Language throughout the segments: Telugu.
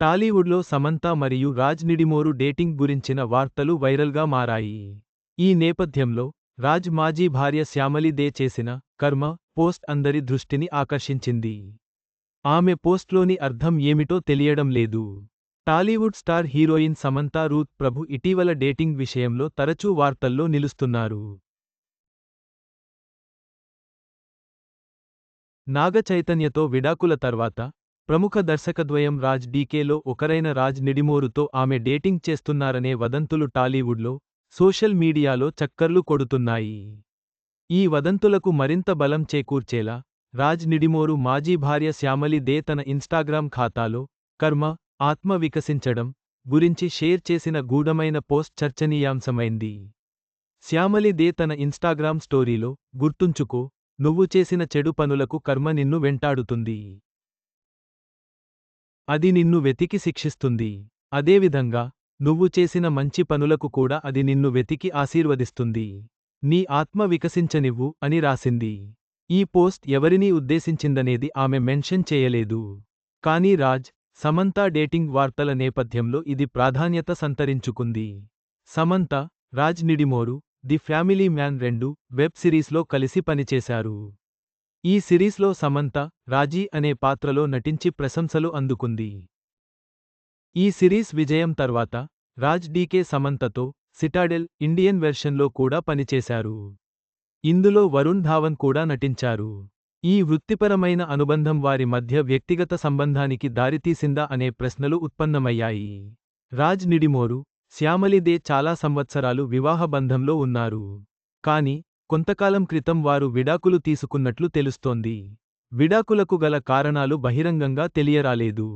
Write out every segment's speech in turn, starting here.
టాలీవుడ్లో సమంత మరియు రాజ్ నిడిమోరు డేటింగ్ గురించిన వార్తలు వైరల్గా మారాయి. ఈ నేపథ్యంలో రాజ్ మాజీ భార్య శ్యామలి దే చేసిన కర్మ పోస్ట్ అందరి దృష్టిని ఆకర్షించింది. ఆమె పోస్ట్లోని అర్థం ఏమిటో తెలియడం లేదు. Tollywood star heroine Samantha Ruth Prabhu ఇటీవల డేటింగ్ విషయంలో తరచూ వార్తల్లో నిలుస్తున్నారు. నాగ చైతన్యతో విడాకుల తర్వాత ప్రముఖ దర్శకద్వయం రాజ్ డీకేలో ఒకరైన రాజ్ నిడిమోరుతో ఆమె డేటింగ్ చేస్తున్నారనే వదంతులు టాలీవుడ్లో సోషల్ మీడియాలో చక్కర్లు కొడుతున్నాయి. ఈ వదంతులకు మరింత బలం చేకూర్చేలా రాజ్ నిడిమోరు మాజీ భార్య శ్యామలి దే తన ఇన్స్టాగ్రామ్ ఖాతాలో కర్మ ఆత్మ వికసించడం గురించి షేర్ చేసిన గూఢమైన పోస్ట్ చర్చనీయాంశమైంది. శ్యామలి దే తన ఇన్స్టాగ్రామ్ స్టోరీలో గుర్తుంచుకో నువ్వు చేసిన చెడు పనులకు కర్మ నిన్ను వెంటాడుతుంది. అది నిన్ను వెతికి శిక్షిస్తుంది. అదేవిధంగా నువ్వు చేసిన మంచి పనులకు కూడా అది నిన్ను వెతికి ఆశీర్వదిస్తుంది. నీ ఆత్మ వికసించనివ్వు అని రాసింది. ఈ పోస్ట్ ఎవరినీ ఉద్దేశించిందనేది ఆమె మెన్షన్ చేయలేదు. కానీ రాజ్ సమంత డేటింగ్ వార్తల నేపథ్యంలో ఇది ప్రాధాన్యత సంతరించుకుంది. Samantha Raj Nidimoru The Family Man రెండు వెబ్ సిరీస్లో కలిసి పనిచేశారు. ఈ సిరీస్లో సమంత రాజీ అనే పాత్రలో నటించి ప్రశంసలు అందుకుంది. ఈ సిరీస్ విజయం తర్వాత రాజ్ డీకే సమంతతో సిటాడెల్ ఇండియన్ వెర్షన్లో కూడా పనిచేశారు. ఇందులో వరుణ్ ధావన్ కూడా నటించారు. ఈ వృత్తిపరమైన అనుబంధం వారి మధ్య వ్యక్తిగత సంబంధానికి దారితీసిందా అనే ప్రశ్నలు ఉత్పన్నమయ్యాయి. రాజ్ నిడిమోరు శ్యామలిదే చాలా సంవత్సరాలు వివాహ బంధంలో ఉన్నారు. కాని కొంతకాలం క్రితం వారు విడాకులు తీసుకున్నట్లు తెలుస్తోంది. విడాకులకు గల కారణాలు బహిరంగంగా తెలియరాలేదు.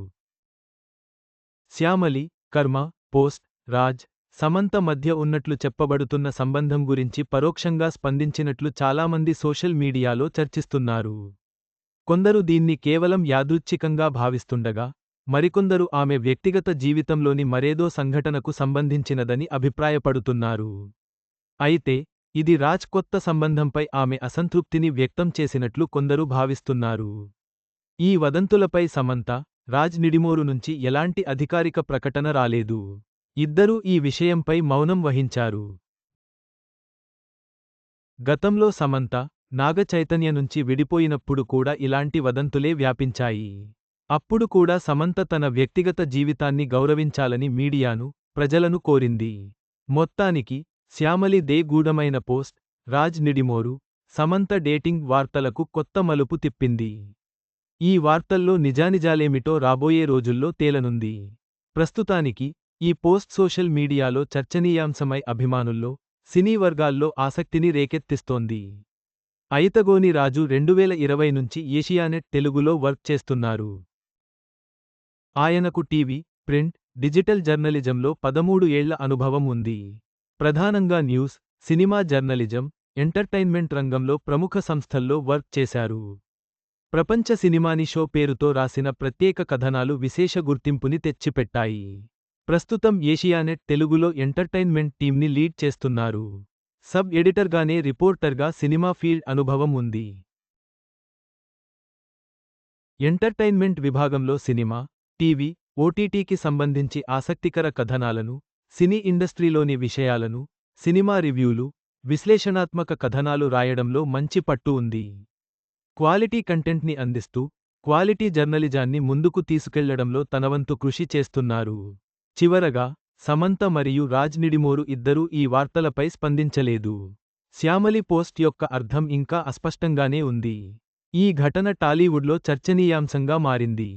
శ్యామలి కర్మ పోస్ట్ రాజ్ సమంత మధ్య ఉన్నట్లు చెప్పబడుతున్న సంబంధం గురించి పరోక్షంగా స్పందించినట్లు చాలామంది సోషల్ మీడియాలో చర్చిస్తున్నారు. కొందరు దీన్ని కేవలం యాదృచ్ఛికంగా భావిస్తుండగా మరికొందరు ఆమె వ్యక్తిగత జీవితంలోని మరేదో సంఘటనకు సంబంధించినదని అభిప్రాయపడుతున్నారు. అయితే ఇది రాజ్ కొత్త సంబంధంపై ఆమె అసంతృప్తిని వ్యక్తం చేసినట్లు కొందరు భావిస్తున్నారు. ఈ వదంతులపై సమంత రాజ్ నిడిమోరు నుంచి ఎలాంటి అధికారిక ప్రకటన రాలేదు. ఇద్దరూ ఈ విషయంపై మౌనం వహించారు. గతంలో సమంత నాగ చైతన్య నుంచి విడిపోయినప్పుడు కూడా ఇలాంటి వదంతులే వ్యాపించాయి. అప్పుడు కూడా సమంత తన వ్యక్తిగత జీవితాన్ని గౌరవించాలని మీడియాను ప్రజలను కోరింది. మొత్తానికి శ్యామలి దే గూఢమైన పోస్ట్ రాజ్ నిడిమోరు సమంత డేటింగ్ వార్తలకు కొత్త మలుపు తిప్పింది. ఈ వార్తల్లో నిజానిజాలేమిటో రాబోయే రోజుల్లో తేలనుంది. ప్రస్తుతానికి ఈ పోస్ట్ సోషల్ మీడియాలో చర్చనీయాంశమై అభిమానుల్లో సినీ వర్గాల్లో ఆసక్తిని రేకెత్తిస్తోంది. అయితగోని రాజు రెండువేల ఇరవై నుంచి ఏషియానెట్ తెలుగులో వర్క్ చేస్తున్నారు. ఆయనకు టీవీ ప్రింట్ డిజిటల్ జర్నలిజంలో పదమూడు ఏళ్ళ అనుభవం ఉంది. ప్రధానంగా న్యూస్ సినిమా జర్నలిజం ఎంటర్టైన్మెంట్ రంగంలో ప్రముఖ సంస్థల్లో వర్క్ చేశారు. ప్రపంచ సినిమాని షో పేరుతో రాసిన ప్రత్యేక కథనాలు విశేష గుర్తింపుని తెచ్చిపెట్టాయి. ప్రస్తుతం ఏషియానెట్ తెలుగులో ఎంటర్టైన్మెంట్ టీంని లీడ్ చేస్తున్నారు. సబ్ ఎడిటర్గానే రిపోర్టర్గా సినిమా ఫీల్డ్ అనుభవం ఉంది. ఎంటర్టైన్మెంట్ విభాగంలో సినిమా టీవీ ఓటీటీకి సంబంధించి ఆసక్తికర కథనాలను సినీ ఇండస్ట్రీలోని విషయాలను సినిమా రివ్యూలు విశ్లేషణాత్మక కథనాలు రాయడంలో మంచి పట్టు ఉంది. క్వాలిటీ కంటెంట్ని అందిస్తూ క్వాలిటీ జర్నలిజాన్ని ముందుకు తీసుకెళ్ళడంలో తనవంతు కృషి చేస్తున్నారు. చివరగా సమంత మరియు రాజ్ నిడిమోరు ఇద్దరూ ఈ వార్తలపై స్పందించలేదు. శ్యామలి పోస్ట్ యొక్క అర్థం ఇంకా అస్పష్టంగానే ఉంది. ఈ ఘటన టాలీవుడ్లో చర్చనీయాంశంగా మారింది.